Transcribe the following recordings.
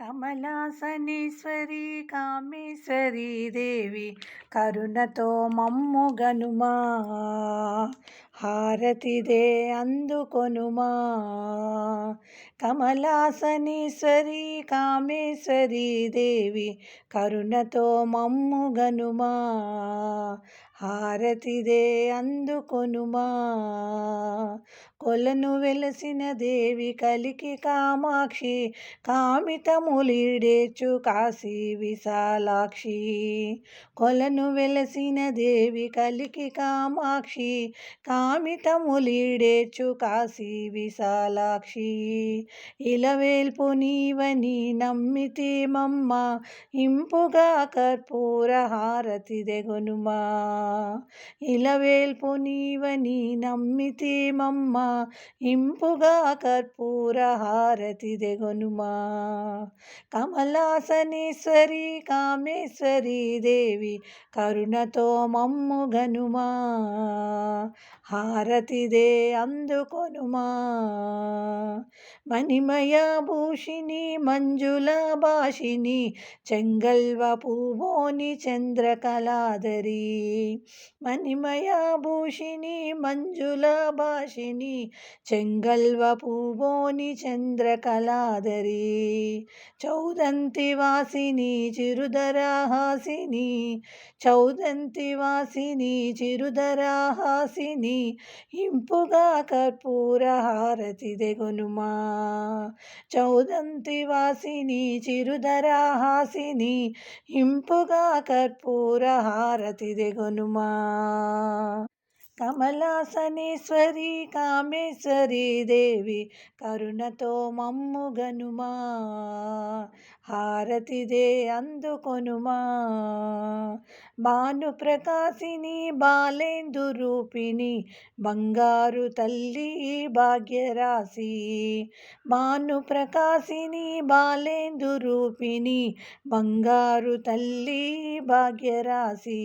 కమలాసనేశ్వరి కామేశ్వరి దేవి కరుణతో మమ్ము గనుమా హారతిదే అందుకొనుమా. కమలాసనేశ్వరి కామేశ్వరి దేవి కరుణతో మమ్ము గనుమా హారతిదే అందుకొనుమా. కొలను వెలసిన దేవి కలికి కామాక్షి కామితములీడేచు కాశీ విశాలాక్షి. కొలను వెలసిన దేవి కలికి కామాక్షి కామితములీడేచు కాశీ విశాలాక్షి. ఇలవేల్పు నీవని నమ్మితి మమ్మ ఇంపుగా కర్పూర హారతి దెగునుమా ఇలవేల్పు నీవని నమ్మితి మమ్మ ఇంపుగా కర్పూర హారతి దెగొనుమా. కమలాసనేశ్వరి కామేశ్వరి దేవి కరుణతో మమ్ము గనుమా. హారతిదే అందుకొనుమా. మణిమయ భూషిణి మంజుల భాషిణి చెంగల్వ పూబోని చంద్రకళాధరి. మణిమయాభూషిణి మంజుల భాషిని చెంగల్వ పూబోని చంద్రకళాధరి చౌదంతి వాసిని చిరుదరాహాసిని చౌదంతి వాసిని చిరుదరాహాసిని ఇంపుగా కర్పూర హారతి దెగొనుమా చౌదంతి వాసిని చిరుదరాహాసిని ఇంపుగా కర్పూర హారతి దెగొనుమా కమలాసనేశ్వరి కామేశ్వరి దేవి కరుణతో మమ్ముగనుమా భారతిదే అందుకొనుమా. భానుప్రకాశిని బాలేందు రూపిణి బంగారు తల్లి భాగ్యరాశి. భానుప్రకాశిని బాలేందు రూపిణి బంగారు తల్లి భాగ్యరాశి.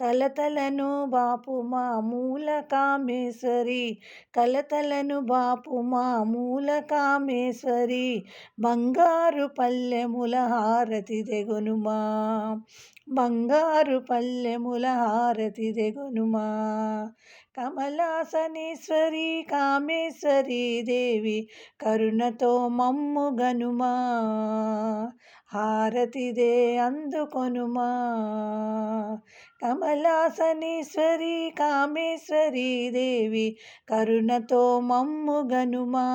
కలతలను బాపుమా మూల కామేశ్వరి కలతలను బాపుమా మూల కామేశ్వరి బంగారు పల్లెముల హారతి దెగునుమా బంగారు పల్లెముల హారతి దెగొనుమా కమలాసనేశ్వరి కామేశ్వరి దేవి కరుణతో మమ్ము గనుమా హారతిదే అందుకొనుమా కమలాసనేశ్వరి కామేశ్వరి దేవి కరుణతో మమ్ము గనుమా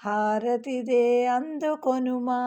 హారతిదే అందుకొనుమా.